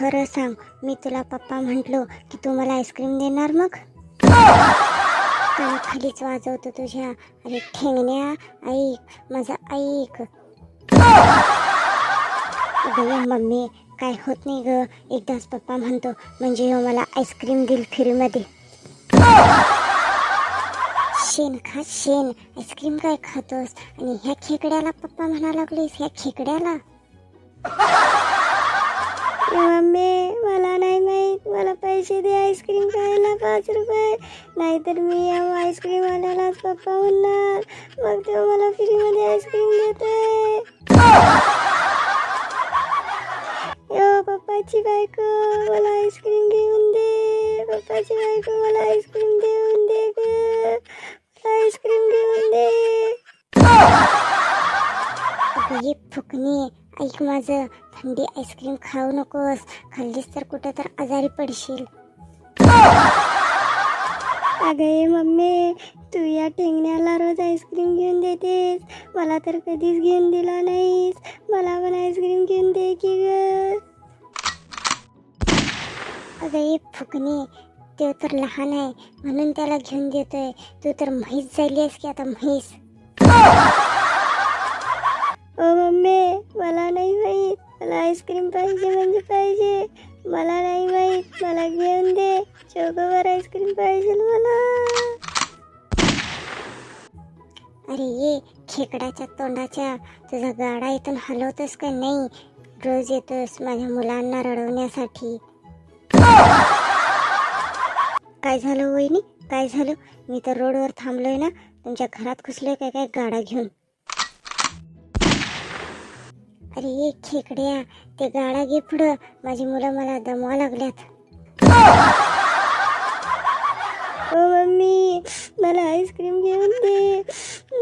खरं सांग मी तुला पप्पा म्हटलो की तू मला आईस्क्रीम देणार मग? खालीच वाजवतो तुझ्या. अरे ठेंगण्या ऐक माझं ऐक. अगं मम्मी काय होत नाही ग. एकदाच पप्पा म्हणतो म्हणजे ह्यो मला आईस्क्रीम देईल फ्रीमध्ये शेण खा शेण. आईस्क्रीम काय खातोस? आणि ह्या खेकड्याला पप्पा म्हणा लागलीस ह्या खेकड्याला? मम्मी मला नाही माहीत. मला पैसे दे आईस्क्रीम खायला पाच रुपये. नाहीतर मी या आईस्क्रीमवाल्यालाच पप्पा म्हणणार मग तो मला फ्रीमध्ये आईस्क्रीम देते यो पप्पाची बायको मला आईस्क्रीम घेऊन दे. पप्पाची बायको मला आईस्क्रीम देऊन दे ग. मला आईस्क्रीम घेऊन दे. अगं ये फुकणी ऐक माझं थंडी आईस्क्रीम खाऊ नकोस. खाल्लीस तर कुठं तर आजारी पडशील. अगं ये मम्मी तू या टेंगण्याला रोज आईस्क्रीम घेऊन देतेस. मला तर कधीच घेऊन दिला नाहीस. मला पण आईस्क्रीम घेऊन दे की ग. अगं फुकणी तो तर लहान आहे म्हणून त्याला घेऊन देतोय. तू तर म्हैस झाली आहेस की आता म्हैस? ओ मम्मी मला नाही माहीत. मला आईस्क्रीम पाहिजे म्हणजे पाहिजे. मला नाही माहीत. मला घेऊन दे. चोकोवर आईस्क्रीम पाहिजे मला. अरे ये खेकडाच्या तोंडाच्या. तुझा गाडा इथून हलवतोस का नाही? रोज येतोस माझ्या मुलांना रडवण्यासाठी. काय झालं वहिनी? काय झालं? मी तर रोडवर थांबलोय ना. तुमच्या घरात घुसलोय काय काय? गाडा घेऊन. अरे खेकड्या ते गाडा घे पुढं. माझी मुलं मला दमवा लागल्यात. ओ मम्मी मला आईस्क्रीम घेऊन दे.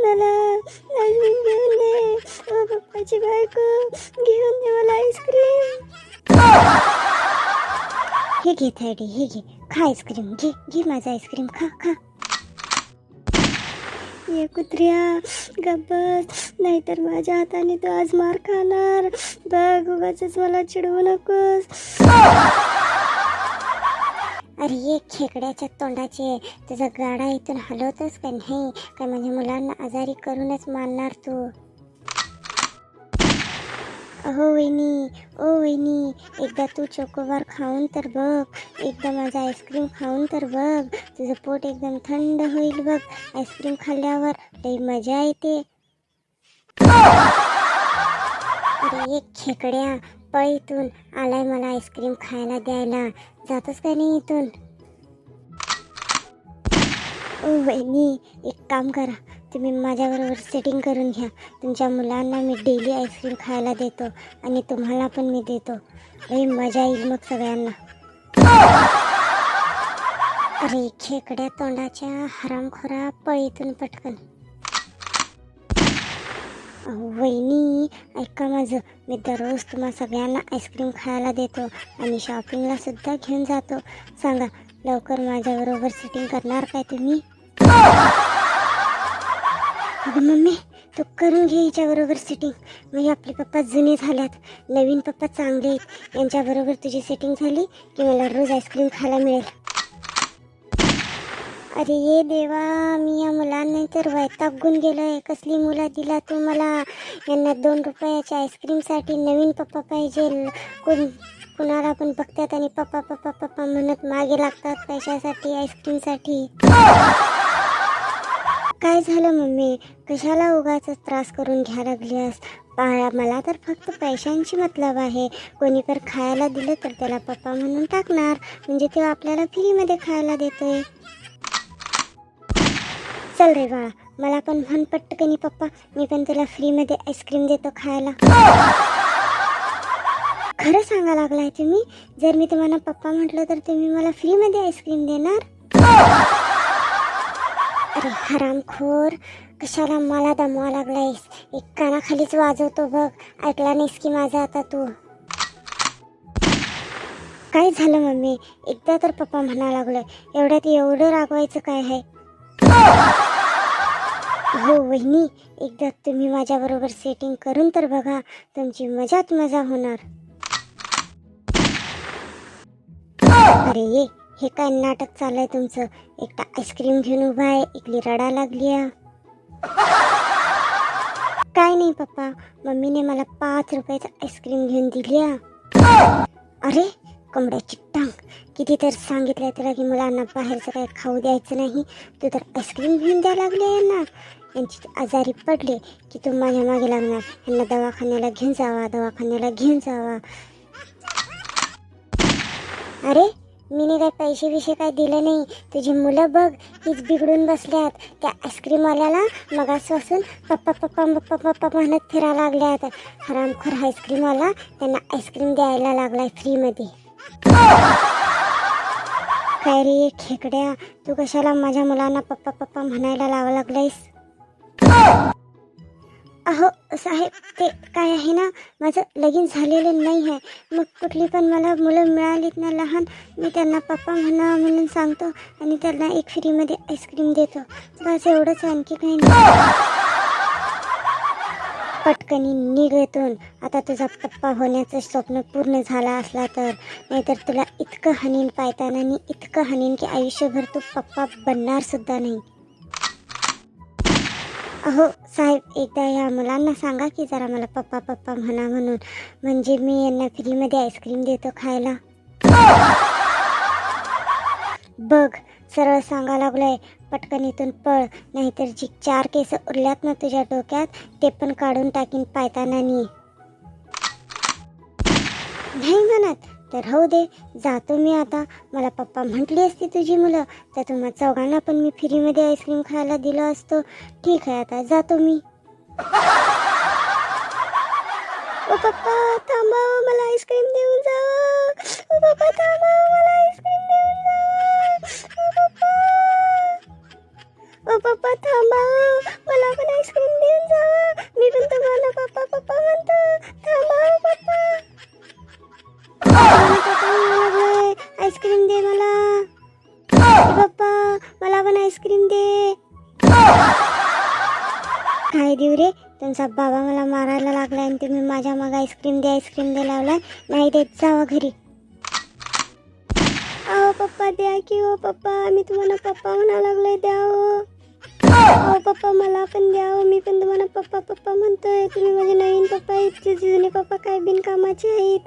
मला आईस्क्रीम घेऊन दे. ओ पप्पाची बायको घेऊन दे मला आईस्क्रीम. हे घे थर्डी हे घे. खा आईस्क्रीम. घे घे माझं आईस्क्रीम. खा खा. ये कुत्र्या. गब्बस नाहीतर माझ्या हाताने तू आज मार खाणार. बघ उगाच मला चिडवू नकोस. अरे ये खेकड्याच्या तोंडाचे. तुझा गाडा इथून हलवतस का नाही? काय माझ्या म्हणजे मुलांना आजारी करूनच मारणार तू? अहो वहिनी ओ वहिनी एकदा तू चोकोबार खाऊन तर बघ एकदा माझं आईस्क्रीम खाऊन तर बघ तुझं पोट एकदम थंड होईल बघ आईस्क्रीम खाल्ल्यावर लई मजा येते. अरे एक खेकड्या पळ इथून आलाय मला आईस्क्रीम खायला द्यायला. जातोस का नाही इथून? ओ वहिनी एक काम करा तुम्ही माझ्याबरोबर सेटिंग करून घ्या. तुमच्या मुलांना मी डेली आईस्क्रीम खायला देतो आणि तुम्हाला पण मी देतो. लई मजा येईल मग सगळ्यांना. अरे खेकड्या तोंडाच्या हरामखोरा पळीतून पटकन. वहिनी ऐका माझं. मी दररोज तुम्हा सगळ्यांना आईस्क्रीम खायला देतो आणि शॉपिंगला सुद्धा घेऊन जातो. सांगा लवकर माझ्याबरोबर सिटिंग करणार काय तुम्ही? अगं मम्मी तू करून घे हिच्याबरोबर सेटिंग म्हणजे आपले पप्पा जुने झाल्यात. नवीन पप्पा चांगले आहेत. यांच्याबरोबर तुझी सेटिंग झाली की मला रोज आईस्क्रीम खायला मिळेल. अरे ये देवा मी या मुलांना तर वैतागून गेलो आहे कसली मुलं दिला तू मला? यांना दोन रुपयाच्या आईस्क्रीमसाठी नवीन पप्पा पाहिजे. कोण कुणाला पण बघतात आणि पप्पा पप्पा पप्पा म्हणत मागे लागतात पैशासाठी आईस्क्रीमसाठी काय झालं मम्मी? कशाला उगाच त्रास करून घ्या लागलीस पा- मला तर फक्त पैशांची मतलब आहे. कोणी तर खायला दिलं तर त्याला पप्पा म्हणून टाकणार. म्हणजे ते आपल्याला फ्रीमध्ये खायला देतोय. चल रे बाळा मला पण म्हण पटकनी पप्पा. मी पण तुला फ्रीमध्ये आईस्क्रीम देतो खायला. खरं सांगा लागलाय तुम्ही? जर मी तुम्हाला पप्पा म्हटलं तर तुम्ही मला फ्रीमध्ये आईस्क्रीम देणार? अरे हरामखोर कशाला मला दमवा लागलायस? एक कानाखालीच वाजवतो बघ. ऐकला नाहीस की माझा आता तू? काय झालं मम्मी? एकदा तर पप्पा म्हणा लागलोय एवढ्यात एवढं रागवायचं काय आहे? हो वहिनी एकदा तुम्ही माझ्याबरोबर सेटिंग करून तर बघा तुमची मजात मजा होणार. अरे ये हे काय नाटक चाललंय तुमचं? एकटा आईस्क्रीम घेऊन उभा आहे इकली रडा लागली आहे. काय नाही पप्पा मम्मीने मला पाच रुपयाचं आईस्क्रीम घेऊन दिली अरे कोंबड्याची टांग. किती तर सांगितलंय तुला की मुलांना बाहेरचं काय खाऊ द्यायचं नाही. तू तर आईस्क्रीम घेऊन द्यायला लागले यांना यांची आजारी पडले की तू माझ्या मागे लागणार. यांना दवाखान्याला घेऊन जावा दवाखान्याला घेऊन जावा. अरे मीने काय पैसे विषय काय दिले नाही. तुझी मुलं बघ हीच बिघडून बसल्यात. त्या आईस्क्रीमवाल्याला मगासपासून पप्पा पप्पा पप्पा पप्पा म्हणत फिरायला लागल्यात. हरामखोर आईस्क्रीमवाला त्यांना आईस्क्रीम द्यायला लागलाय फ्रीमध्ये. काय रे खेकड्या तू कशाला माझ्या मुलांना पप्पा पप्पा म्हणायला लावा लागलायस? अहो साहेब ते काय आहे ना माझं लगीन झालेलं नाही आहे. मग कुठली पण मला मुलं मिळालीत ना लहान मी त्यांना पप्पा म्हणा म्हणून सांगतो आणि त्यांना एक फ्रीमध्ये आईस्क्रीम देतो. बस एवढंच आणखी काही नाही. पटकनी निघतून आता तुझा पप्पा होण्याचं स्वप्न पूर्ण झाला असला तर. नाहीतर तुला इतकं हनीन पायताना आणि इतकं हनीन की आयुष्यभर तू पप्पा बनणार सुद्धा नाही. हो साहेब एकदा या मुलांना सांगा की जरा मला पप्पा पप्पा म्हणा म्हणून. म्हणजे मी यांना फ्रीमध्ये आईस्क्रीम देतो खायला. बघ सरळ सांगा लागलोय पटकन इथून पळ. नाहीतर जी चार केस उरल्यात ना तुझ्या डोक्यात ते पण काढून टाकीन पायताना नाही म्हणत. तर राहू दे जातो मी आता. मला पप्पा म्हटली असती तुझी मुलं तर तुम्हा चौघांना पण मी फ्रीमध्ये आईस्क्रीम खायला दिलं असतं. ठीक आहे आता जातो मी. ओ पप्पा थांबा मला आईस्क्रीम देऊन जा. ओ पप्पा थांबा मला आईस्क्रीम देऊन जा. ओ पप्पा. ओ पप्पा थांबा मला पण आईस्क्रीम देऊन जा. तुमचा बाबा मला मारायला लागला आणि तुम्ही माझ्या मग आईस्क्रीम दे आईस्क्रीम दे लावला. नाही देत जावा घरी. अहो पप्पा द्या की हो पप्पा. मी तुम्हाला पप्पा म्हणा लागलोय द्या हो. अहो पप्पा मला पण द्या हो. मी पण तुम्हाला पप्पा पप्पा म्हणतोय. तुम्ही माझे नवीन पप्पा आहेत. ते जुने पप्पा काय बिनकामाचे आहेत?